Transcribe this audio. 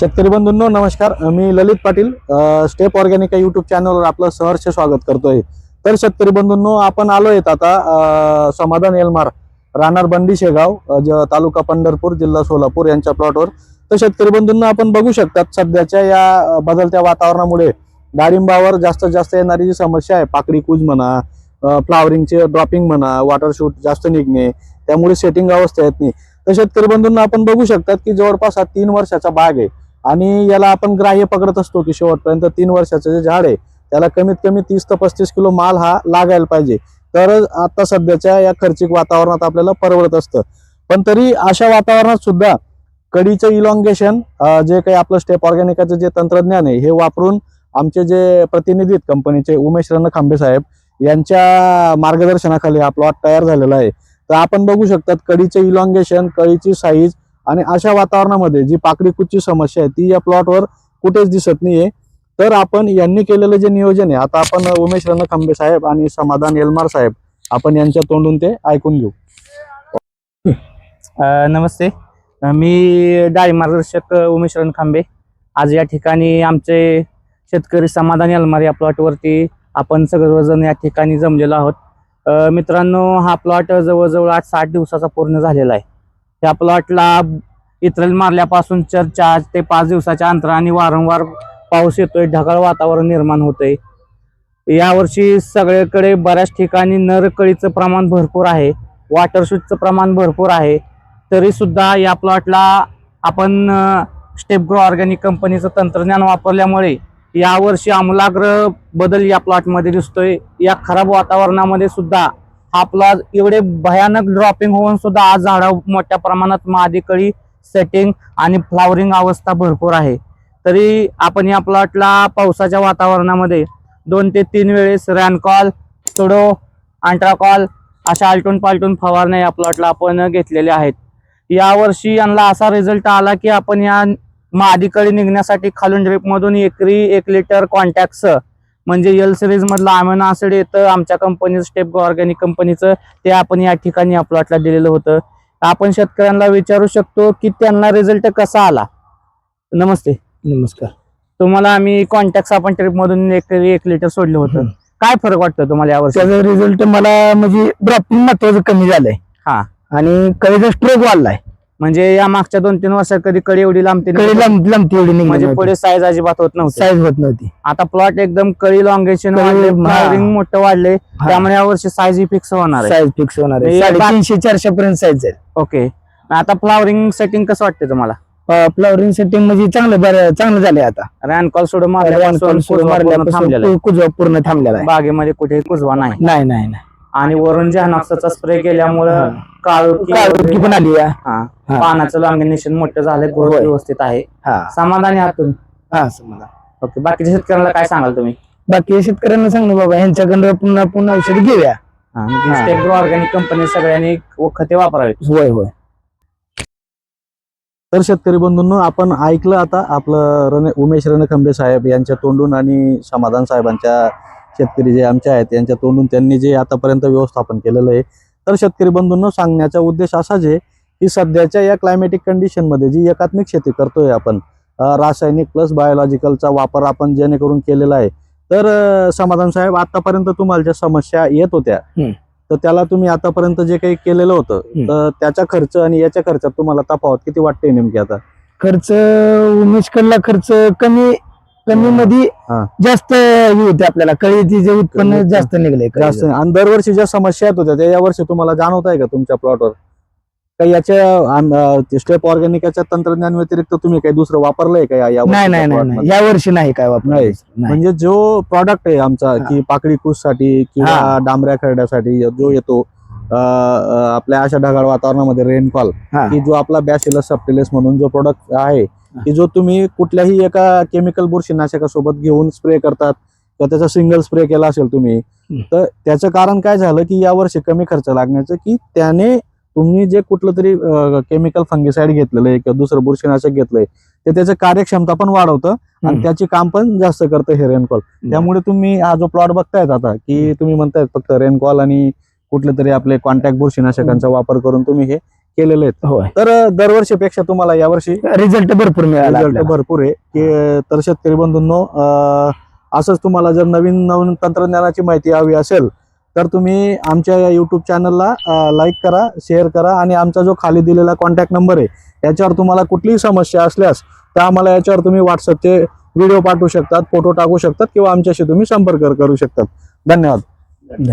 शेतकरी बंधूंनो नमस्कार. मी ललित पाटील स्टेप ऑर्गॅनिक या युट्यूब चॅनलवर आपलं सहर्ष स्वागत करतोय. तर शेतकरी बंधूंनो आपण आलोय आता समाधान एलमार राहणार बंदी शेगाव ज- तालुका पंढरपूर जिल्हा सोलापूर यांच्या प्लॉटवर तर शेतकरी बंधूंना आपण बघू शकतात सध्याच्या या बदलत्या वातावरणामुळे डाळिंबावर जास्तीत जास्त येणारी जी समस्या आहे पाकडी कूज म्हणा फ्लावरिंगचे ड्रॉपिंग म्हणा वॉटर शूट जास्त निघणे त्यामुळे सेटिंग अवस्था येत नाही. तर शेतकरी बंधूंना आपण बघू शकतात की जवळपास हा तीन वर्षाचा बाग आहे. आणि याला आपण ग्राह्य पकडत असतो की शेवटपर्यंत तीन वर्षाचं जे झाड आहे त्याला कमीत कमी तीस ते पस्तीस किलो माल हा लागायला पाहिजे. तर आता सध्याच्या या खर्चिक वातावरणात आपल्याला परवडत असतं. पण तरी अशा वातावरणात सुद्धा कडीचं इलॉंगेशन जे काही आपलं स्टेप ऑर्गॅनिकाचं जे तंत्रज्ञान आहे हे वापरून आमचे जे प्रतिनिधी आहेत कंपनीचे उमेश रण खांबे साहेब यांच्या मार्गदर्शनाखाली हा प्लॉट तयार झालेला आहे. तर आपण बघू शकतात कडीचं इलॉंगेशन कळीची साईज आणि अशा वातावरणामध्ये जी पाकडी कुचची समस्या आहे ती या प्लॉटवर कुठेच दिसत नाहीये. तर आपण यांनी केलेलं जे नियोजन आहे आता आपण उमेश रन खांबे साहेब आणि समाधान एलमार साहेब आपण यांच्या तोंडून ते ऐकून घेऊ. नमस्ते. मी डाळी मार्गदर्शक उमेश रणखांबे. आज या ठिकाणी आमचे शेतकरी समाधान अलमार या प्लॉटवरती आपण सगळेजण या ठिकाणी जमलेलो आहोत. मित्रांनो हा प्लॉट जवळजवळ आठ साठ दिवसाचा पूर्ण झालेला आहे. या प्लॉटला इतरल मारल्यापासून चार चार ते पाच दिवसाच्या अंतराने वारंवार पाऊस येतोय ढगाळ वातावरण निर्माण होतंय. यावर्षी सगळीकडे बऱ्याच ठिकाणी नरकळीचं प्रमाण भरपूर आहे वॉटरशूटचं प्रमाण भरपूर आहे. तरीसुद्धा या प्लॉटला आपण स्टेप ग्रो ऑर्गॅनिक कंपनीचं तंत्रज्ञान वापरल्यामुळे यावर्षी आमूलाग्र बदल या प्लॉटमध्ये दिसतोय. या खराब वातावरणामध्ये सुद्धा आपला एवढे भयानक ड्रॉपिंग होऊन सुद्धा आज झाडं मोठ्या प्रमाणात मादीकळी सेटिंग आणि फ्लावरिंग अवस्था भरपूर आहे. तरी आपण या प्लॉटला पावसाच्या वातावरणामध्ये दोन ते तीन वेळेस रॅनकॉल सुडो अँट्राकॉल अशा आलटून पालटून फवारण्या या प्लॉटला आपण घेतलेल्या आहेत. यावर्षी यांना असा रिझल्ट आला की आपण या मादीकडे निघण्यासाठी खालून ड्रिपमधून एकरी एक लिटर कॉन्टॅक्टस म्हणजे एल सिरीज मधलं अमिनो ऍसिड येतं आमच्या कंपनीचं स्टेप ऑर्गॅनिक कंपनीचं ते आपण या ठिकाणी या प्लॉटला दिलेलं होतं. आपण शेतकऱ्यांना विचारू शकतो की त्यांना रिझल्ट कसा आला? नमस्ते. नमस्कार. तुम्हाला आम्ही कॉन्टॅक्ट आपण ट्रिप मधून एक एक लिटर सोडलं होतं. काय फरक वाटतं तुम्हाला यावर्षी त्याचा रिझल्ट मला म्हणजे ड्रॉपिंग महत्वाचं कमी झालंय. हा. आणि कळीचा स्ट्रोक वाढलाय. म्हणजे या मागच्या दोन तीन वर्षात कधी कडी एवढी लांबती कळी नव्हती. लांब लांबती एवढी म्हणजे निघली पुढे साईज अजिबात होत नव्हती. साईज होत नव्हती. आता प्लॉट एकदम कळी लॉंगेशन कळी, वाढले हा. मोठं वाढले. त्यामुळे यावर्षी साईज ही फिक्स होणार आहे. साईज फिक्स होणार आहे. हे बा- साडेतीनशे चारशे पर्यंत साईज आहे. ओके आता फ्लावरिंग सेटिंग कसं वाटतं तुम्हाला? फ्लॉवरिंग सेटिंग म्हणजे चांगलं बरं चांगलं झालंय आता. रॅनकॉल सोडून मारल्यापासून मारल्यापासून कुजवा पूर्ण थांबलेला आहे. कुजवा पूर्ण थांबलेला आहे. बागेमध्ये कुठे कुजवा नाही. नाही नाही नाही. आणि वरून जहानाक्साचा स्प्रे केल्यामुळं काळोखी पण आली आहे. हा. हा. पानाचं लॉंगिनेशन मोठं झालंय ग्रोथ होय. व्यवस्थित आहे. हा. समाधानी आहात तुम्ही? हा समजा ओके बाकीच्या शेतकऱ्यांना काय सांगाल तुम्ही? बाकी शेतकऱ्यांना सांगू बाबा यांच्याकडनं पुन्हा पुन्हा औषध घेऊया. हा. स्टेप ऑर्गॅनिक कंपनी सगळ्यांनी खते वापरावी होय होय. तर शेतकरी बंधूंनो आपण ऐकलं आता आपलं रण उमेश रणखंबे साहेब यांच्या तोंडून आणि समाधान साहेबांच्या शेतकरी जे आमचे आहेत यांच्या तोंडून त्यांनी जे आतापर्यंत व्यवस्थापन केलेलं आहे तर शेतकरी बंधूंनो सांगण्याचा उद्देश असाच आहे की सध्याच्या या क्लायमॅटिक कंडिशनमध्ये जी एकात्मिक शेती करतोय आपण रासायनिक प्लस बायोलॉजिकलचा वापर आपण जेणेकरून केलेला आहे तर समाधान साहेब आतापर्यंत तुम्हाला ज्या समस्या येत होत्या. तर त्याला तुम्ही आतापर्यंत जे काही केलेलं होतं. तर त्याचा खर्च आणि याच्या खर्चात तुम्हाला तफावत किती वाटते नेमकी आता खर्च उमेश खर्च कमी कमी मध्ये. जास्त हे होते आपल्याला कळीचे जे उत्पन्न. जास्त निघले जास्त आणि दरवर्षी ज्या समस्या येत होत्या त्या यावर्षी तुम्हाला जाणवत आहे का तुमच्या प्लॉटवर काही याच्या स्टेप ऑर्गॅनिकाच्या तंत्रज्ञान व्यतिरिक्त तुम्ही काही दुसरं वापरलंय का या- नाही नाही? या वर्षी नाही काय वापर नाही. म्हणजे जो प्रॉडक्ट आहे आमचा की पाकळी साठी किंवा. डांबऱ्या खरड्यासाठी जो येतो आपल्या अशा ढगाळ वातावरणामध्ये रेनफॉल. की जो आपला बॅसिलस सबटिलस म्हणून जो प्रोडक्ट आहे की जो तुम्ही कुठल्याही एका केमिकल बुरशीनाशकासोबत घेऊन स्प्रे करतात किंवा त्याचा सिंगल स्प्रे केला असेल तुम्ही. तर त्याचं कारण काय झालं की यावर्षी कमी खर्च लागण्याचं की त्याने तुम्ही जे कुठलं तरी केमिकल फंगिसाईड घेतलेलं आहे किंवा दुसरं बुरशीनाशक घेतलंय ते त्याचं कार्यक्षमता पण वाढवतं आणि. त्याची काम पण जास्त करतं हे रेनकॉल त्यामुळे तुम्ही हा जो प्लॉट बघतायत आता की तुम्ही म्हणतायत फक्त रेनकॉल आणि कुठले तरी आपले कॉन्टॅक्ट बुरशीनाशकांचा वापर करून तुम्ही हे केलेले आहेत. होय. तर दरवर्षीपेक्षा तुम्हाला यावर्षी रिझल्ट भरपूर मिळाला रिझल्ट आपल्याला. भरपूर आहे. की तर शेतकरी बंधूंनो अ, असंच तुम्हाला जर नवीन नवीन तंत्रज्ञानाची माहिती हवी असेल तर तुम्ही आमच्या या युट्यूब चॅनलला लाईक करा शेअर करा आणि आमचा जो खाली दिलेला कॉन्टॅक्ट नंबर आहे याच्यावर तुम्हाला कुठलीही समस्या असल्यास तर आम्हाला याच्यावर तुम्ही व्हॉट्सअपचे व्हिडिओ पाठवू शकतात फोटो टाकू शकतात किंवा आमच्याशी तुम्ही संपर्क करू शकतात. धन्यवाद.